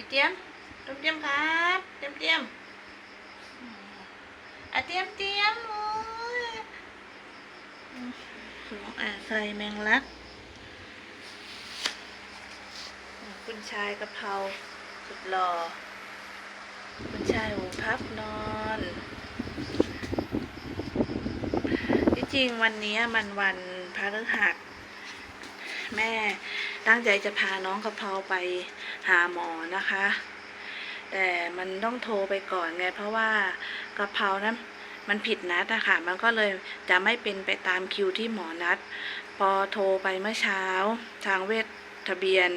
พี่เตรียมต้มเตรียมครับเตรียมเตรียมอะเตรียมเตรียมโอ้ยอืมลองอะใส่แมงลักคุณชายกะเพราสุดหล่อคุณชายหูพับนอน ที่จริงวันนี้มันวันพฤหัส แม่ตั้งใจจะพาน้องกะเพราไปหาหมอนะคะ แต่มันต้องโทรไปก่อนไงเพราะว่ากะเพรานั้นมันผิดนัดอะค่ะ มันก็เลยจะไม่เป็นไปตามคิวที่หมอนัด พอโทรไปเมื่อเช้า ทางเวชทะเบียน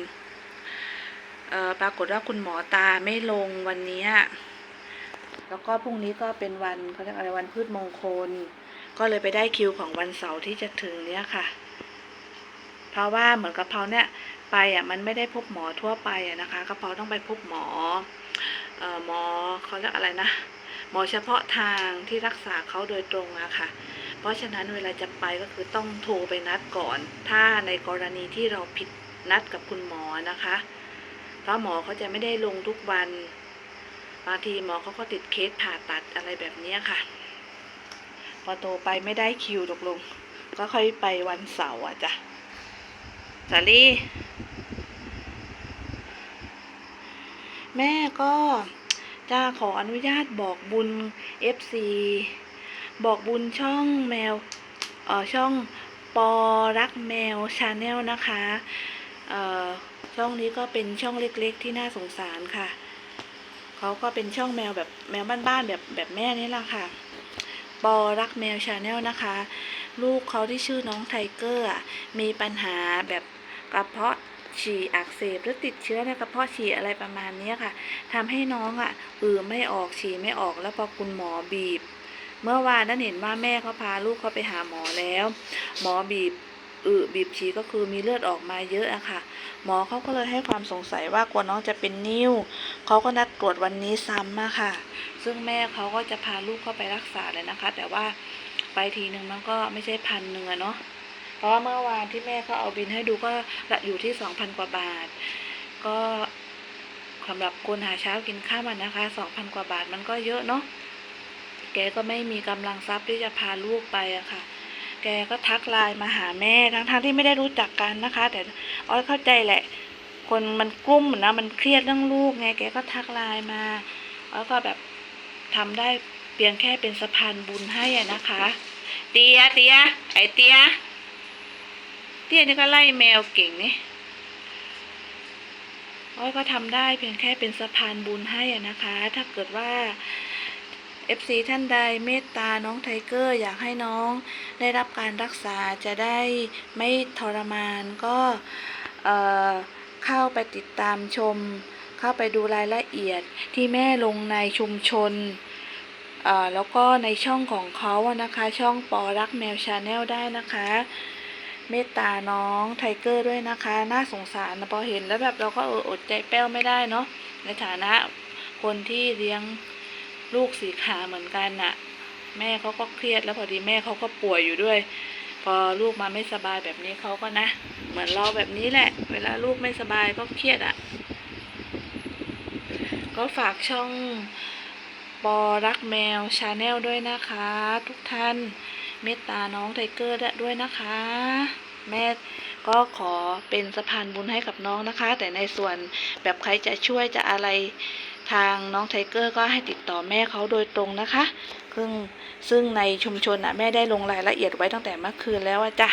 ปรากฏว่าคุณหมอตาไม่ลงวันนี้ แล้วก็พรุ่งนี้ก็เป็นวันเขาเรียกอะไรวันพืชมงคล ก็เลยไปได้คิวของวันเสาร์ที่จะถึงเนี้ยค่ะ เพราะว่าเหมือนกระเพราเนี่ยไปอะมันไม่ได้พบหมอทั่วไปอะนะคะกระเพราต้องไปพบหมอเอ่อหมอเขาเรียกอะไรนะ หมอเฉพาะทางที่รักษาเขาโดยตรงอะค่ะ เพราะฉะนั้นเวลาจะไปก็คือต้องโทรไปนัดก่อน ถ้าในกรณีที่เราผิดนัดกับคุณหมอนะคะ เพราะหมอเขาจะไม่ได้ลงทุกวัน บางทีหมอเขาก็ติดเคสผ่าตัดอะไรแบบนี้ค่ะ พอโทรไปไม่ได้คิวตกลง ก็ค่อยไปวันเสาร์อะจ้ะ สาลีแม่ก็จะขออนุญาตบอกบุญ FC บอกบุญช่องแมวเอ่อช่องปอรักแมวชาแนลนะคะเอ่อช่องนี้ก็เป็นช่องเล็กๆ ที่น่าสงสารค่ะ เขาก็เป็นช่องแมวแบบแมวบ้านๆแบบแบบแม่นี่แหละค่ะ ปอรักแมวชาแนลนะคะ ลูกเขาที่ชื่อน้องไทเกอร์มีปัญหาแบบ กระเพาะฉี่อักเสบหรือติดเชื้อในกระเพาะฉี่อะไรประมาณนี้ค่ะทำให้น้องอะอือไม่ออกฉี่ไม่ออกแล้วพอคุณหมอบีบ เมื่อวานนั้นเห็นว่าแม่เขาพาลูกเขาไปหาหมอแล้ว หมอบีบอือบีบฉี่ก็คือมีเลือดออกมาเยอะอะค่ะ หมอเขาก็เลยให้ความสงสัยว่ากลัวน้องจะเป็นนิ่วเขาก็นัดตรวจวันนี้ซ้ำอะค่ะ ซึ่งแม่เขาก็จะพาลูกเข้าไปรักษาเลยนะคะ แต่ว่าไปทีหนึ่งมันก็ไม่ใช่พันหนึ่งอะเนาะ เพราะว่าเมื่อวานที่แม่เขาเอาบินให้ดูก็อยู่ที่สองพันกว่าบาท ก็สำหรับคนหาเช้ากินข้าวมันนะคะสองพันกว่าบาทมันก็เยอะเนาะแกก็ไม่มีกำลังทรัพย์ที่จะพาลูกไปอะค่ะ แกก็ทักไลน์มาหาแม่ทั้งๆทที่ไม่ได้รู้จักกันนะคะ แต่อ้อยเข้าใจแหละ คนมันกุ้มนะมันเครียดเรื่องลูกไง แกก็ทักไลน์มาแล้วก็แบบทำได้เพียงแค่เป็นสะพานบุญให้อะนะคะ เตียเตียไอเตีย เตียนี่ก็ไล่แมวเก่งนี่อ้อยก็ทำได้เพียงแค่เป็นสะพานบุญให้อะนะคะ ถ้าเกิดว่า FC ท่านใดเมตตาน้องไทเกอร์อยากให้น้องได้รับการรักษาจะได้ไม่ทรมานก็เอ่อเข้าไปติดตามชม เข้าไปดูรายละเอียดที่แม่ลงในชุมชนแล้วก็ในช่องของเขาอะนะคะ ช่องปอรักแมวชาแนลได้นะคะ เมตตาน้องไทเกอร์ด้วยนะคะ น่าสงสารนะพอเห็นแล้วแบบเราก็อออดใจแป้วไม่ได้เนาะในฐานะคนที่เลี้ยงลูกสีขาเหมือนกันน่ะ แม่เขาก็เครียดแล้วพอดีแม่เขาก็ป่วยอยู่ด้วย พอลูกมาไม่สบายแบบนี้เขาก็นะ เหมือนเราแบบนี้แหละ เวลาลูกไม่สบายก็เครียดอะ่ะ ก็ฝากช่องปอรักแมวชาแนลด้วยนะคะ ทุกท่าน เมตตาน้องไทเกอร์ด้วยนะคะ แม่ก็ขอเป็นสะพานบุญให้กับน้องนะคะ แต่ในส่วนแบบใครจะช่วยจะอะไรทางน้องไทเกอร์ก็ให้ติดต่อแม่เขาโดยตรงนะคะ ซึ่งซึ่งในชุมชนอะแม่ได้ลงรายละเอียดไว้ตั้งแต่เมื่อคืนแล้วอะจ้ะ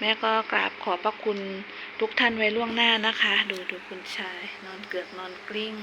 แม่ก็กราบขอบพระคุณทุกท่านไว้ล่วงหน้านะคะ ดูดูคุณชาย นอนเกือกนอนกลิ้ง